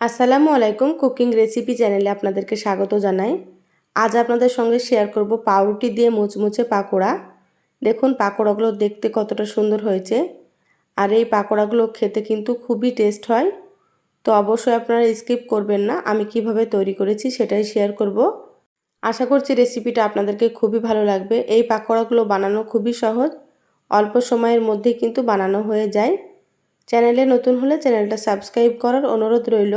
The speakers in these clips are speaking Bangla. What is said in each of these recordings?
আসসালামু আলাইকুম কুকিং রেসিপি চ্যানেলে আপনাদেরকে স্বাগত জানাই। আজ আপনাদের সঙ্গে শেয়ার করব পাউরুটি দিয়ে মুচমুচে পাকোড়া। দেখুন, পাকোড়াগুলো দেখতে কতটা সুন্দর হয়েছে। আর এই পাকোড়াগুলো খেতে কিন্তু খুবই টেস্ট হয়। তো অবশ্যই আপনারা স্কিপ করবেন না, আমি কীভাবে তৈরি করেছি সেটাই শেয়ার করব। আশা করছি রেসিপিটা আপনাদেরকে খুবই ভালো লাগবে। এই পাকোড়াগুলো বানানো খুবই সহজ, অল্প সময়ের মধ্যে কিন্তু বানানো হয়ে যায়। চ্যানেলে নতুন হলে চ্যানেলটা সাবস্ক্রাইব করার অনুরোধ রইল।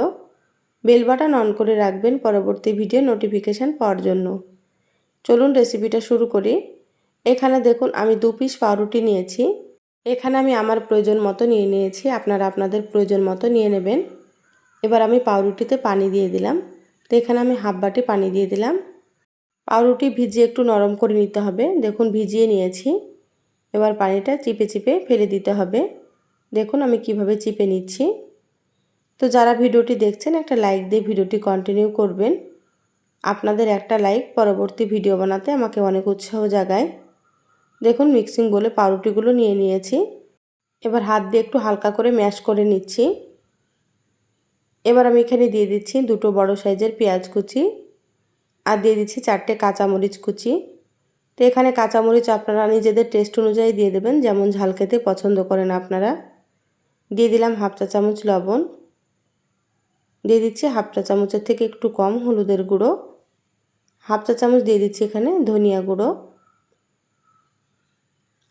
বেল বাটন অন করে রাখবেন পরবর্তী ভিডিও নোটিফিকেশান পাওয়ার জন্য। চলুন রেসিপিটা শুরু করি। এখানে দেখুন, আমি দু পিস পাউরুটি নিয়েছি। এখানে আমি আমার প্রয়োজন মতো নিয়ে নিয়েছি। আপনারা আপনাদের প্রয়োজন মতো নিয়ে নেবেন। এবার আমি পাউরুটিতে পানি দিয়ে দিলাম। তো এখানে আমি হাফ বাটি পানি দিয়ে দিলাম। পাউরুটি ভিজিয়ে একটু নরম করে নিতে হবে। দেখুন, ভিজিয়ে নিয়েছি। এবার পানিটা চিপে চিপে ফেলে দিতে হবে। দেখুন আমি কীভাবে চিপে নিচ্ছি। তো যারা ভিডিওটি দেখছেন, একটা লাইক দিয়ে ভিডিওটি কন্টিনিউ করবেন। আপনাদের একটা লাইক পরবর্তী ভিডিও বানাতে আমাকে অনেক উৎসাহ জাগায়। দেখুন মিক্সিং বলে পাউরুটিগুলো নিয়ে নিয়েছি। এবার হাত দিয়ে একটু হালকা করে ম্যাশ করে নিচ্ছি। এবার আমি এখানে দিয়ে দিচ্ছি দুটো বড় সাইজের পেঁয়াজ কুচি আর দিয়ে দিচ্ছি চারটে কাঁচামরিচ কুচি। তো এখানে কাঁচামরিচ আপনারা নিজেদের টেস্ট অনুযায়ী দিয়ে দেবেন, যেমন ঝাল খেতে পছন্দ করেন আপনারা। দিয়ে দিলাম হাফ চা চামচ লবণ। দিয়ে দিচ্ছি হাফ চা চামচের থেকে একটু কম হলুদের গুঁড়ো। হাফ চা চামচ দিয়ে দিচ্ছি এখানে ধনিয়া গুঁড়ো।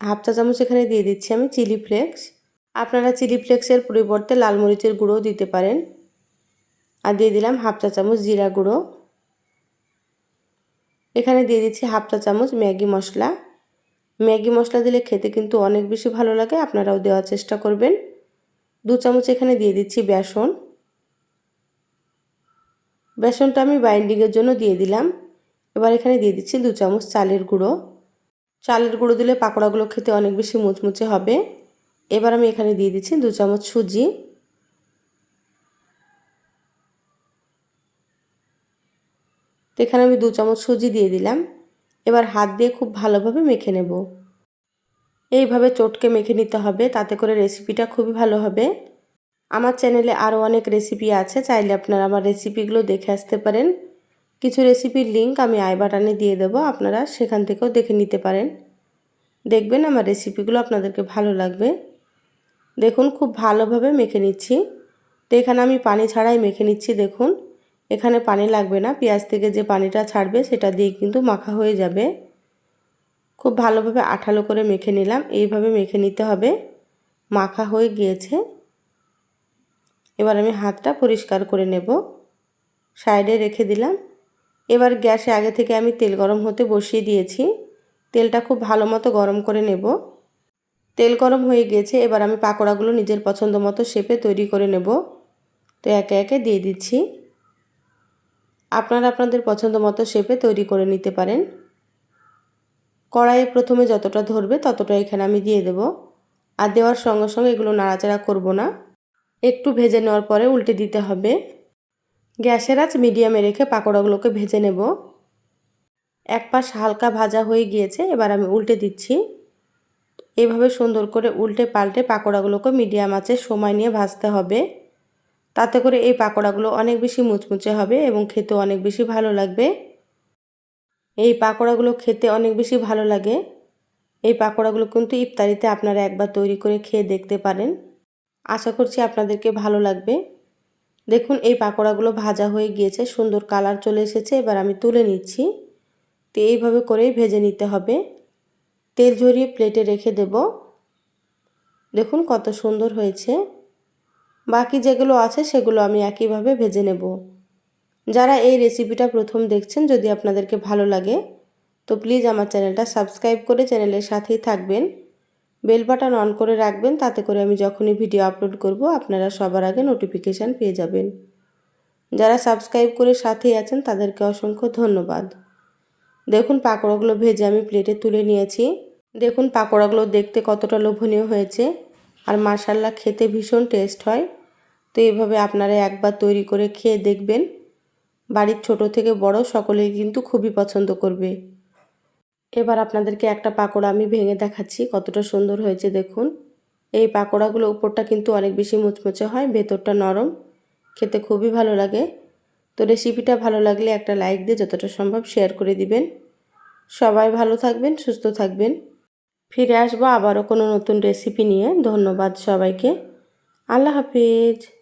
হাফ চা চামচ এখানে দিয়ে দিচ্ছি আমি চিলি ফ্লেক্স। আপনারা চিলি ফ্লেক্সের পরিবর্তে লাল মরিচের গুঁড়োও দিতে পারেন। আর দিয়ে দিলাম হাফ চা চামচ জিরা গুঁড়ো। এখানে দিয়ে দিচ্ছি হাফ চা চামচ ম্যাগি মশলা। ম্যাগি মশলা দিলে খেতে কিন্তু অনেক বেশি ভালো লাগে, আপনারাও দেওয়ার চেষ্টা করবেন। দু চামচ এখানে দিয়ে দিচ্ছি বেসন। বেসনটা আমি বাইন্ডিংয়ের জন্য দিয়ে দিলাম। এবার এখানে দিয়ে দিচ্ছি দু চামচ চালের গুঁড়ো। চালের গুঁড়ো দিলে পাকোড়াগুলো খেতে অনেক বেশি মুচমুচে হবে। এবার আমি এখানে দিয়ে দিচ্ছি দু চামচ সুজি। তো এখানে আমি দু চামচ সুজি দিয়ে দিলাম। এবার হাত দিয়ে খুব ভালোভাবে মেখে নেব। এইভাবে চটকে মেখে নিতে হবে, তাতে করে রেসিপিটা খুবই ভালো হবে। আমার চ্যানেলে আরও অনেক রেসিপি আছে, চাইলে আপনারা আমার রেসিপিগুলো দেখে আসতে পারেন। কিছু রেসিপির লিঙ্ক আমি আই বাটানে দিয়ে দেবো, আপনারা সেখান থেকেও দেখে নিতে পারেন। দেখবেন আমার রেসিপিগুলো আপনাদেরকে ভালো লাগবে। দেখুন, খুব ভালোভাবে মেখে নিচ্ছি। তো এখানে আমি পানি ছাড়াই মেখে নিচ্ছি, দেখুন। এখানে পানি লাগবে না, পেঁয়াজ থেকে যে পানিটা ছাড়বে, সেটা দিয়ে কিন্তু মাখা হয়ে যাবে। খুব ভালোভাবে আঠালো করে মেখে নিলাম। এইভাবে মেখে নিতে হবে। মাখা হয়ে গিয়েছে। এবার আমি হাতটা পরিষ্কার করে নেব। সাইডে রেখে দিলাম। এবার গ্যাসে আগে থেকে আমি তেল গরম হতে বসিয়ে দিয়েছি। তেলটা খুব ভালো মতো গরম করে নেব। তেল গরম হয়ে গিয়েছে। এবার আমি পাকোড়াগুলো নিজের পছন্দ মতো শেপে তৈরি করে নেব। তো একে একে দিয়ে দিচ্ছি। আপনারা আপনাদের পছন্দ মতো শেপে তৈরি করে নিতে পারেন। কড়াইয়ে প্রথমে যতটা ধরবে ততটা এখানে আমি দিয়ে দেব। আর দেওয়ার সঙ্গে সঙ্গে এগুলো নাড়াচাড়া করব না। একটু ভেজে নেওয়ার পরে উল্টে দিতে হবে। গ্যাসের আঁচ মিডিয়ামে রেখে পাকোড়াগুলোকে ভেজে নেব। এক পাশ হালকা ভাজা হয়ে গিয়েছে, এবার আমি উল্টে দিচ্ছি। এভাবে সুন্দর করে উল্টে পাল্টে পাকোড়াগুলোকে মিডিয়াম আঁচে সময় নিয়ে ভাজতে হবে। তাতে করে এই পাকোড়াগুলো অনেক বেশি মুচমুচে হবে এবং খেতে অনেক বেশি ভালো লাগবে। এই পাকোড়াগুলো খেতে অনেক বেশি ভালো লাগে। এই পাকোড়াগুলো কিন্তু ইফতারিতে আপনারা একবার তৈরি করে খেয়ে দেখতে পারেন। আশা করছি আপনাদেরকে ভালো লাগবে। দেখুন, এই পাকোড়াগুলো ভাজা হয়ে গিয়েছে, সুন্দর কালার চলে এসেছে, এবার আমি তুলে নিচ্ছি। তো এইভাবে করেই ভেজে নিতে হবে। তেল ঝরিয়ে প্লেটে রেখে দেব। দেখুন কত সুন্দর হয়েছে। বাকি যেগুলো আছে সেগুলো আমি একইভাবে ভেজে নেব। যারা এই রেসিপিটা প্রথম দেখছেন, যদি আপনাদেরকে ভালো লাগে, তো প্লিজ আমার চ্যানেলটা সাবস্ক্রাইব করে চ্যানেলের সাথেই থাকবেন। বেল বাটন অন করে রাখবেন, তাতে করে আমি যখনই ভিডিও আপলোড করব, আপনারা সবার আগে নোটিফিকেশান পেয়ে যাবেন। যারা সাবস্ক্রাইব করে সাথেই আছেন, তাদেরকে অসংখ্য ধন্যবাদ। দেখুন পাকোড়াগুলো ভেজে আমি প্লেটে তুলে নিয়েছি। দেখুন পাকোড়াগুলো দেখতে কতটা লোভনীয় হয়েছে, আর মার্শাল্লা খেতে ভীষণ টেস্ট হয়। তো এইভাবে আপনারা একবার তৈরি করে খেয়ে দেখবেন। বাড়ির ছোট থেকে বড় সকলেই কিন্তু খুবই পছন্দ করবে। এবার আপনাদেরকে একটা পাকোড়া আমি ভেঙে দেখাচ্ছি, কতটা সুন্দর হয়েছে দেখুন। এই পাকোড়াগুলো উপরটা কিন্তু অনেক বেশি মুচমুচে হয়, ভেতরটা নরম, খেতে খুবই ভালো লাগে। তো রেসিপিটা ভালো লাগলে একটা লাইক দিয়ে যতটা সম্ভব শেয়ার করে দিবেন। সবাই ভালো থাকবেন, সুস্থ থাকবেন। ফিরে আসব আবারও কোনো নতুন রেসিপি নিয়ে। ধন্যবাদ সবাইকে। আল্লাহ হাফিজ।